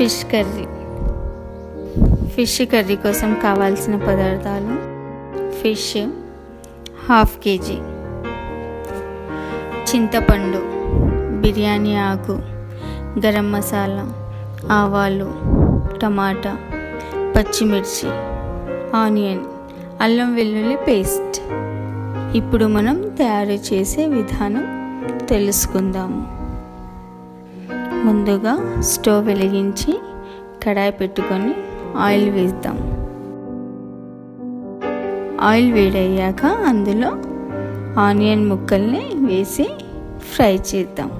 Fish curry. Fish curry కోసం కావాల్సిన పదార్థాలు ఫిష్ హాఫ్ కేజీ. చింతపండు బిర్యానీ ఆకు గరం మసాలా ఆవాలు టమాటా పచ్చిమిర్చి ఆనియన్ అల్లం వెల్లుల్లి పేస్ట్. ఇప్పుడు మనం తయారు చేసే విధానం తెలుసుకుందాము. ముందుగా స్టవ్ వెలిగించి కడాయి పెట్టుకొని ఆయిల్ వేద్దాం. ఆయిల్ వేడయ్యాక అందులో ఆనియన్ ముక్కల్ని వేసి ఫ్రై చేద్దాం.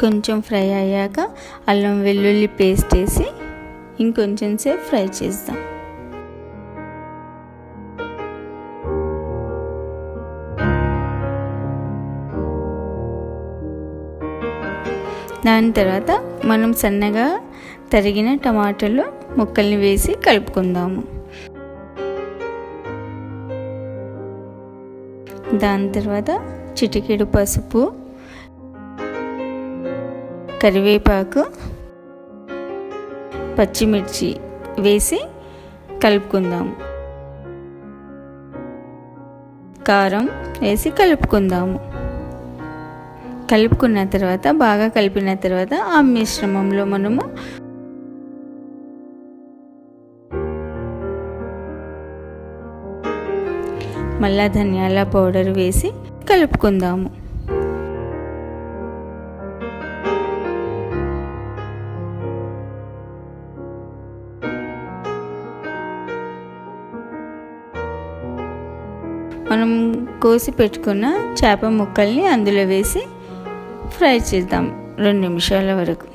కొంచెం ఫ్రై అయ్యాక అల్లం వెల్లుల్లి పేస్ట్ వేసి ఇంకొంచెం సేపు ఫ్రై చేద్దాం. దాని తర్వాత మనం సన్నగా తరిగిన టమాటాలు ముక్కల్ని వేసి కలుపుకుందాము. దాని తర్వాత చిటికెడు పసుపు కరివేపాకు పచ్చిమిర్చి వేసి కలుపుకుందాము కారం వేసి కలుపుకుందాము. కలుపుకున్న తర్వాత బాగా కలిపిన తర్వాత ఆ మిశ్రమంలో మనము మళ్ళా ధనియాల పౌడర్ వేసి కలుపుకుందాము. మనం కోసి పెట్టుకున్న చేప ముక్కల్ని అందులో వేసి ఫ్రై చేద్దాం. రెండు నిమిషాల వరకు.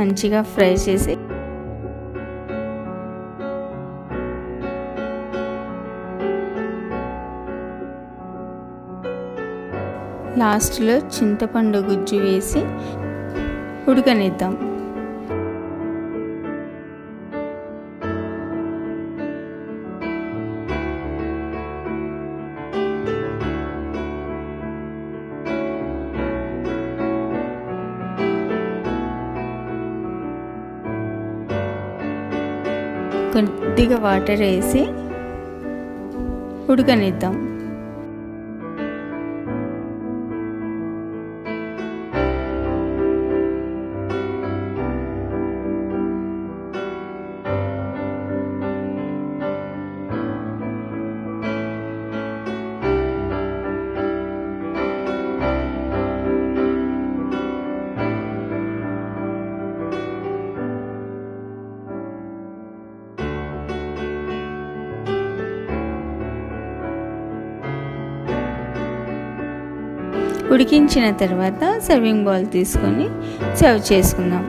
మంచిగా ఫ్రై చేసి లాస్ట్లో చింతపండు గుజ్జు వేసి ఉడకనిద్దాం. కొద్దిగా వాటర్ వేసి ఉడకనిద్దాం. ఉడికించిన తర్వాత సర్వింగ్ బౌల్ తీసుకొని సర్వ్ చేసుకుందాం.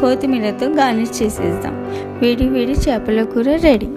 కొత్తిమీరతో గార్నిష్ చేసేద్దాం. వేడి వేడి చేపల కూర రెడీ